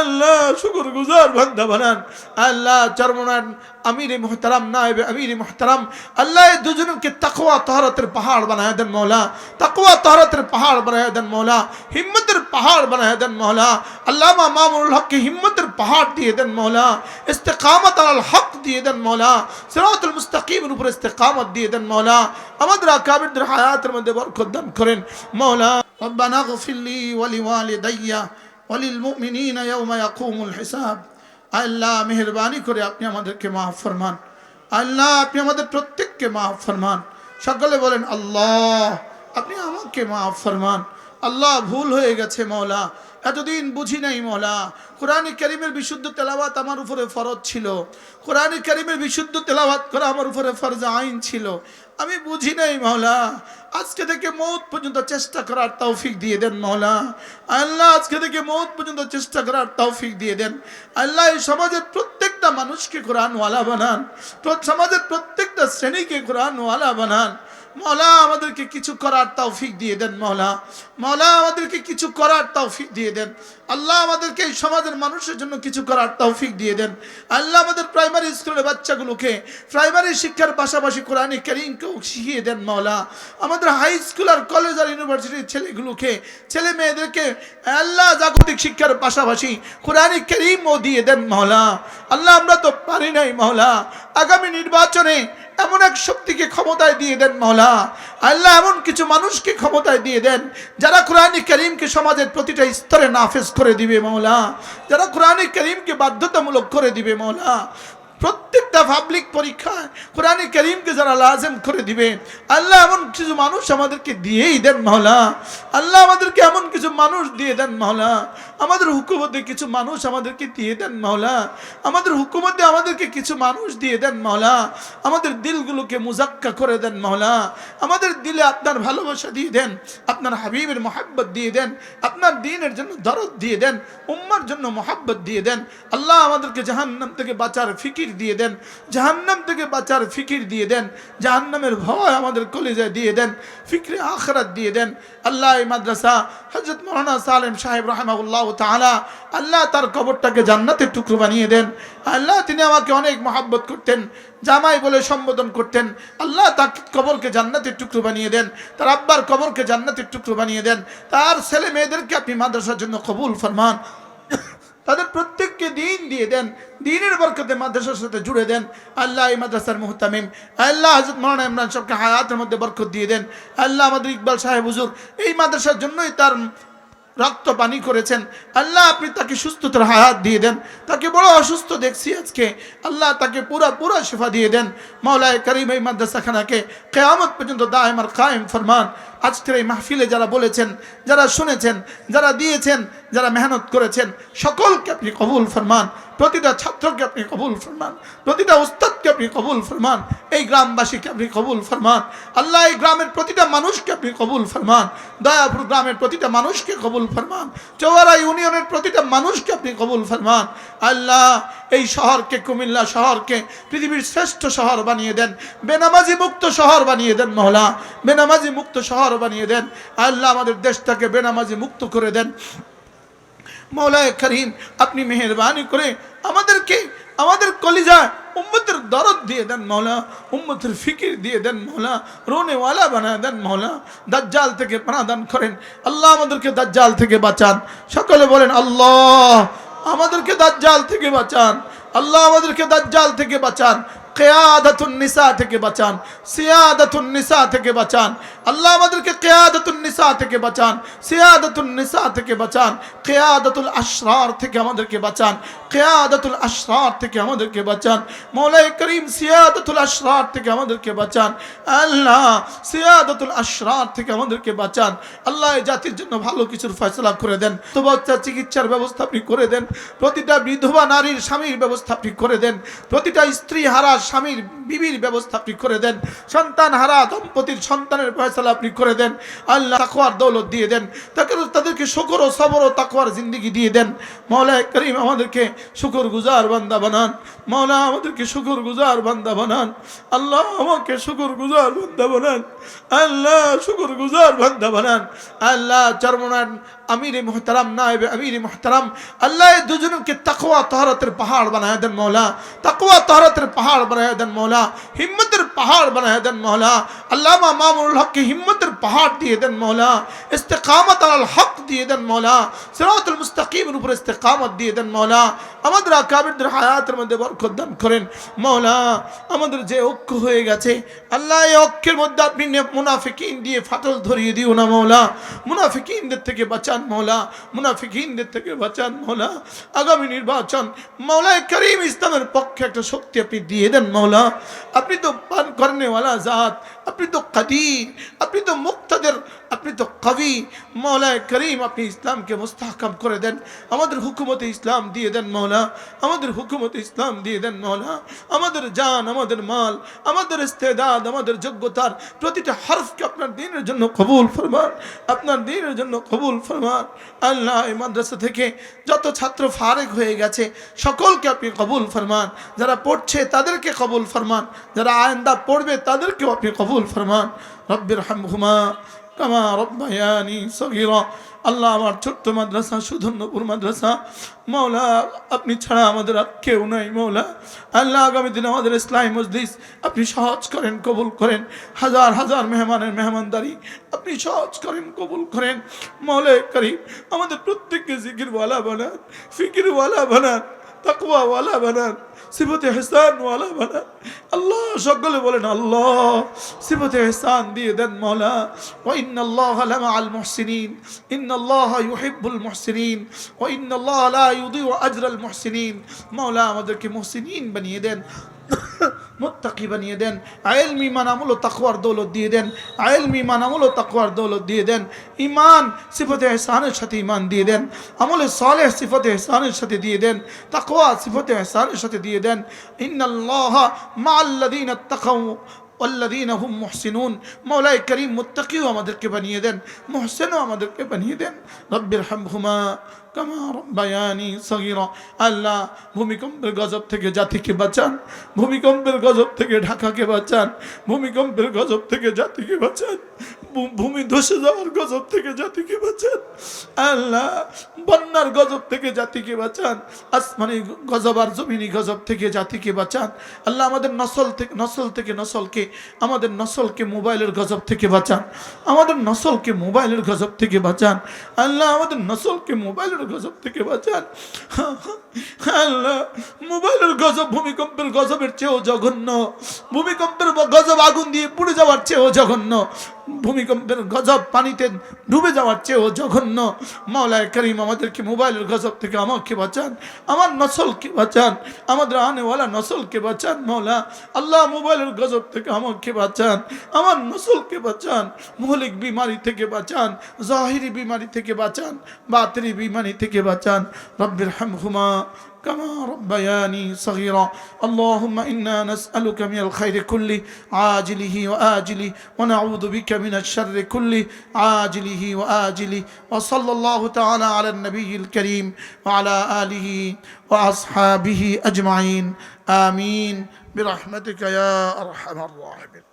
আল্লাহ শুকুর গুজার বান্দা বানান আল্লাহ চরমনান আমির মোহতারাম নায়েব আমির মোহতারাম আল্লাহ এই দুজনকে তাকওয়া তহরতের পাহাড় বানায় দেন মৌলা তাকওয়া তহরতের পাহাড় বানায় দেন মৌলা হিম্মতের পাহাড় বানায় দেন মৌলা আল্লামা মামুনুল হককে হিম্মতের পাহাড় দিয়ে দেন মৌলা ইস্তেকামত আল হক দিয়ে দেন মৌলা সিরাতুল মুস্তাকিমের উপর ইস্তেকামত দিয়ে দেন মৌলা আমাদের আকাবিরদের হায়াতের মধ্যে বরকত দান করেন মৌলা ربنا اغفر لي ولوالدي অলিল মুমিনিনা ইয়াউমা ইয়াকুমুল আল্লাহ, মেহরবানি করে আপনি আমাদেরকে মাফ ফরমান। আল্লাহ, আপনি আমাদের প্রত্যেককে মাফ ফরমান। সকলে বলেন, আল্লাহ, আপনি আমাকে মাফ ফরমান। আল্লাহ, ভুল হয়ে গেছে মৌলা এতদিন বুঝি নাই মৌলা, কোরআন করিমের বিশুদ্ধ তেলাওয়াত আমার উপরে ফরজ ছিল। কোরআন করিমের বিশুদ্ধ তেলাওয়াত করা আমার উপরে ফরজ আইন ছিল। আমি বুঝি নাই মৌলা, আজকে থেকে মৌত পর্যন্ত চেষ্টা করার তৌফিক দিয়ে দেন মৌলা। আল্লাহ, আজকে থেকে মৌত পর্যন্ত চেষ্টা করার তৌফিক দিয়ে দেন। আল্লাহ, এই সমাজের প্রত্যেকটা মানুষকে কোরআনওয়ালা বানান। সমাজের প্রত্যেকটা শ্রেণীকে কোরআনওয়ালা বানান। মৌলা, আমাদেরকে কিছু করার তৌফিক দিয়ে দেন মৌলা। মৌলা, আমাদেরকে কিছু করার তৌফিক দিয়ে দেন। আল্লাহ আমাদেরকে এই সমাজের মানুষের জন্য কিছু করার তৌফিক দিয়ে দেন। আল্লাহ আমাদের প্রাইমারি স্কুলের বাচ্চাগুলোকে প্রাইমারি শিক্ষার পাশাপাশি কোরআনে করিমকেও শিখিয়ে দেন মৌলা। আমাদের হাই স্কুল আর কলেজ আর ইউনিভার্সিটির ছেলেগুলোকে, ছেলে মেয়েদেরকে আল্লাহ জাগতিক শিক্ষার পাশাপাশি কোরআনে করিমও দিয়ে দেন মহলা আল্লাহ, আমরা তো পারি নাই মৌলা। আগামী নির্বাচনে এমন এক শক্তিকে ক্ষমতায় দিয়ে দেন মহলা আল্লাহ এমন কিছু মানুষকে ক্ষমতায় দিয়ে দেন, যারা কোরআন করিমকে সমাজের প্রতিটা স্তরে নাফেজ করে দিবে মহলা যারা কোরআন করিমকে বাধ্যতামূলক করে দিবে মৌলা। প্রত্যেকটা পাবলিক পরীক্ষায় কোরআন করিমকে যারা লাজেম করে দিবে, আল্লাহ এমন কিছু মানুষ আমাদেরকে দিয়েই দেন মহলা আল্লাহ আমাদেরকে এমন কিছু মানুষ দিয়ে দেন মহলা আমাদের হুকুমতে কিছু মানুষ আমাদেরকে দিয়ে দেন মহলা আমাদের হুকুমতে আমাদেরকে কিছু মানুষ দিয়ে দেন মহলা আমাদের দিলগুলোকে মুজাক্কা করে দেন মহলা আমাদের দিলে আপনার ভালোবাসা দিয়ে দেন, আপনার হাবিবের মোহাব্বত দিয়ে দেন, আপনার দিনের জন্য দরদ দিয়ে দেন, উম্মার জন্য মোহাব্বত দিয়ে দেন। আল্লাহ আমাদেরকে জাহান্নাম থেকে বাঁচার ফিকির দিয়ে দেন, জাহান্নাম থেকে বাঁচার ফিকির দিয়ে দেন, জাহান্নামের ভয় আমাদের কলেজায় দিয়ে দেন, ফিকরে আখরাত দিয়ে দেন। আল্লাহ মাদ্রাসা হজরত মৌলানা সালেম সাহেব রহমাউল্লাহ তাআলা, আল্লাহ তার কবরটাকে জান্নাতের টুকরো বানিয়ে দেন। আল্লাহ তিনি আমাকে অনেক মহাব্বত করতেন, জামাই বলে সম্বোধন করতেন। আল্লাহ তার কবরকে জান্নাতের টুকরো বানিয়ে দেন, তার আব্বার কবরকে জান্নাতের টুকরো বানিয়ে দেন। তার ছেলে মেয়েদেরকে আপনি মাদ্রাসার জন্য কবুল ফরমান। তাদের প্রত্যেককে দিন দিয়ে দেন। দিনের বরকতে মাদ্রাসার সাথে জুড়ে দেন। আল্লাহ এই মাদ্রাসার মুহতামিম। আল্লাহ হজরত মৌলানা ইমরান সবকে হায়াতের মধ্যে বরকত দিয়ে দেন। আল্লাহ আমাদের ইকবাল সাহেব হুজুর এই মাদ্রাসার জন্যই তার রক্ত পানি করেছেন। আল্লাহ আপনি তাকে সুস্থতার হায়াত দিয়ে দেন। তাকে বড় অসুস্থ দেখছি আজকে। আল্লাহ তাকে পুরা পুরা শিফা দিয়ে দেন। মাওলায় করিম এই মাদ্রাসাখানাকে কেয়ামত পর্যন্ত দায়মার কায়েম ফরমান। আজকের এই মাহফিলে যারা বলেছেন, যারা শুনেছেন, যারা দিয়েছেন যারা মেহনত করেছেন, সকলকে আপনি কবুল ফরমান, প্রতিটা ছাত্রকে আপনি কবুল ফরমান, প্রতিটা উস্তাদকে আপনি কবুল ফরমান, এই গ্রামবাসীকে আপনি কবুল ফরমান, আল্লাহ এই গ্রামের প্রতিটা মানুষকে আপনি কবুল ফরমান, দয়াপুর গ্রামের প্রতিটা মানুষকে কবুল ফরমান, চৌয়ারা ইউনিয়নের প্রতিটা মানুষকে আপনি কবুল ফরমান, আল্লাহ এই শহরকে, কুমিল্লা শহরকে, পৃথিবীর শ্রেষ্ঠ শহর বানিয়ে দেন, বেনামাজি মুক্ত শহর বানিয়ে দেন মহলা, বেনামাজি মুক্ত শহর বানিয়ে দেন, আল্লাহ আমাদের দেশটাকে বেনামাজি মুক্ত করে দেন। মৌলায় করিম, আপনি মেহরবানি করে আমাদেরকে, আমাদের কলিজা উম্মতের দরদ দিয়ে দেন মৌলা, উম্মতের ফিকির দিয়ে দেন মৌলা, রোনেওয়ালা বানা দেন মৌলা, দাজ্জাল থেকে প্রাণদান করেন। আল্লাহ আমাদেরকে দাজ্জাল থেকে বাঁচান। সকলে বলেন, আল্লাহ আমাদেরকে দাজ্জাল থেকে বাঁচান। আল্লাহ আমাদেরকে দাজ্জাল থেকে বাঁচান। কেয়াদাতুন নিসা থেকে বাঁচান, সিয়াদাতুন নিসা থেকে বাঁচান। আল্লাহ আমাদেরকে কেয়াদাতুন নিসা থেকে বাঁচান, সিয়াদাতুন নিসা থেকে বাঁচান, কেয়াদাতুল আশরার থেকে আমাদেরকে বাঁচান, কেয়াদাতুল আশরার থেকে আমাদেরকে বাঁচান। মৌলাই করিম সিয়াদাতুল আশরার থেকে আমাদেরকে বাঁচান। আল্লাহ সিয়াদাতুল আশরার থেকে আমাদেরকে বাঁচান। আল্লাহ এই জাতির জন্য ভালো কিছুর ফয়সলা করে দেন। তো বাচ্চা চিকিৎসার ব্যবস্থা আপনি করে দেন। প্রতিটা বিধবা নারীর স্বামীর ব্যবস্থা আপনি করে দেন। প্রতিটা স্ত্রী হারা স্বামীর বিবির ব্যবস্থা আপনি করে দেন, সন্তান হারা দম্পতির সন্তানের ফয়সলা আপনি করে দেন, আল্লাহ তাকওয়ার দৌলত দিয়ে দেন, তাকে তাদেরকে শকর ও সবর ও তাকওয়ার জিন্দগি দিয়ে দেন। মৌলা করিম আমাদেরকে শুকর গুজার বান্দা বানান, মৌলা আমাদেরকে শুকর গুজার বান্দা বানান, আল্লাহ আমাকে শুকর গুজার বান্দা বানান, আল্লাহ শুকর গুজার বান্দা বানান, আল্লাহ চরমনান আমির মোহতারাম নায়েবে আমির মোহতারাম আল্লাহ দুজনকে তাকওয়া তহরতের পাহাড় বানায় দেন মৌলা তাকওয়া তহরতের পাহাড় বানায় দেন মৌলা হিম্মতের পাহাড় বানায় দেন মৌলা আল্লামা মামুল হককে হিম্মতের পাহাড় দিয়ে দেন মৌলা ইস্তেকামত আল হক দিয়ে দেন মৌলা সিরাতুল মুস্তাকিমের উপর ইস্তেকামত দিয়ে দেন মৌলা আমাদের আকাবিরদের হায়াতের মধ্যে বরকত দান করেন। মৌলা আমাদের যে ঐক্য হয়ে গেছে, আল্লাহ এই ঐক্যের মধ্যে আপনি মুনাফিকিন দিয়ে ফাটল ধরিয়ে দিও না মৌলা মুনাফিকিনদের থেকে বাঁচান মৌলা মুনাফিকিনদের থেকে বাঁচান মৌলা আগামী নির্বাচন মৌলায় করিম ইসলামের পক্ষে একটা শক্তি আপনি দিয়ে দেন মৌলা আপনি তো পান করেনেওয়ালা জাত, আপনি তো কাদির, আপনি তো মুক্তাদের আপনি তো কবি মৌলায় করিম, আপনি ইসলামকে মুস্তাহকাম করে দেন। আমাদের হুকুমতে ইসলাম দিয়ে দেন মৌলা, আমাদের হুকুমতে ইসলাম দিয়ে দেন মৌলা। আমাদের জান, আমাদের মাল, আমাদের ইস্তেদাদ, আমাদের যোগ্যতার প্রতিটা হরফকে আপনার দিনের জন্য কবুল ফরমান, আপনার দিনের জন্য কবুল ফরমান। আল্লাহ এই মাদ্রাসা থেকে যত ছাত্র ফারেক হয়ে গেছে, সকলকে আপনি কবুল ফরমান। যারা পড়ছে তাদেরকে কবুল ফরমান, যারা আয়ন্দা পড়বে তাদেরকেও আপনি কবুল ফরমান। রব্বির হামহুমা কামা রব্বায়ানি সগিরা। আল্লাহ আমার ছোট্ট মাদ্রাসা, সুধন্যপুর মাদ্রাসা। মৌলা আপনি ছাড়া আমাদের আর কেউ নাই মৌলা আল্লাহ আগামী দিনে আমাদের ইসলামী মজলিস আপনি সহজ করেন, কবুল করেন। হাজার হাজার মেহমানের মেহমানদারি আপনি সহজ করেন, কবুল করেন। মৌলে করিম, আমাদের প্রত্যেককে জিকিরওয়ালা বানান, ফিকিরওয়ালা বানান, তাকওয়াওয়ালা বানান, সিফতে হেসানওয়ালা বানান। আল্লাহ, সকলে বলেন, আল্লাহ, সিফতে হেসান দিয়ে দেন মৌলা ওয়া ইন্নাল্লাহ লামা আল মুহসিনিন। ইন্নাল্লাহ ইউহিব্বুল মুহসিনিন। ওয়া ইন্নাল্লাহ লা ইউদিউ আজরাল মুহসিনিন। মৌলা আমাদেরকে মুহসিনিন বানিয়ে দেন। মুত্তাকি বানিয়ে দেন। আয়েলমি মানামুল তাকুয়ার দৌলত দিয়ে দেন। আয়েলমি মানামুল তাকুয়ার দৌলত দিয়ে দেন। ইমান সিফতে এহসানের সাথে ইমান দিয়ে দেন। আমলে সালেহ সিফতে এহসানের সাথে দিয়ে দেন। তাকুয়া সিফতে এহসানের সাথে দিয়ে দেন। ইন্নাল্লাহ মাআল্লাযীনা তাকাউ আল্লাদিন হুম মোহসিনুন। মৌলাই করিম মুত্তাকিও আমাদেরকে বানিয়ে দেন, মোহসেনও আমাদেরকে বানিয়ে দেন। রব্বির হাম হুমা কামার বায়ানি সগিরা। আল্লাহ, ভূমিকম্পের গজব থেকে জাতিকে বাঁচান, ভূমিকম্পের গজব থেকে ঢাকাকে বাঁচান, ভূমিকম্পের গজব থেকে জাতিকে বাঁচান। ভূমি ধসে যাওয়ার গজব থেকে জাতিকে বাঁচান। আল্লাহ, বন্যার গজব থেকে জাতিকে বাঁচান। আসমানি গজব আর জমিনি গজব থেকে জাতিকে বাঁচান। আল্লাহ আমাদের নসল থেকে নসল থেকে নসলকে, আমাদের নসলকে মোবাইলের গজব থেকে বাঁচান। আমাদের নসলকে মোবাইলের গজব থেকে বাঁচান। আল্লাহ আমাদের নসলকে মোবাইলের গজব থেকে বাঁচান। আল্লাহ, মোবাইলের গজব ভূমিকম্পের গজবের চেয়েও জঘন্য। ভূমিকম্পের গজব আগুন দিয়ে পুড়ে যাওয়ার চেয়েও জঘন্য। ভূমিকম্পের গজব পানিতে ডুবে যাওয়ার চেয়েও জঘন্য। মাওলায় করিম, আমাদেরকে মোবাইলের গজব থেকে আমাকে বাঁচান। আমার নসলকে বাঁচান। আমাদের আনেওয়ালা নসলকে বাঁচান মৌলা আল্লাহ মোবাইলের গজব থেকে আমাকে বাঁচান। আমার নসলকে বাঁচান। মৌলিক বিমারি থেকে বাঁচান। জাহিরি বিমারি থেকে বাঁচান। বাতরি বিমারি থেকে বাঁচান। রব্বির হামহুমা كما ربياني صغيرا. اللهم إنا نسألك من الخير كله عاجله وآجله ونعوذ بك من الشر كله عاجله وآجله. وصلى الله تعالى على النبي الكريم وعلى آله وأصحابه أجمعين. آمين. برحمتك يا أرحم الراحمين.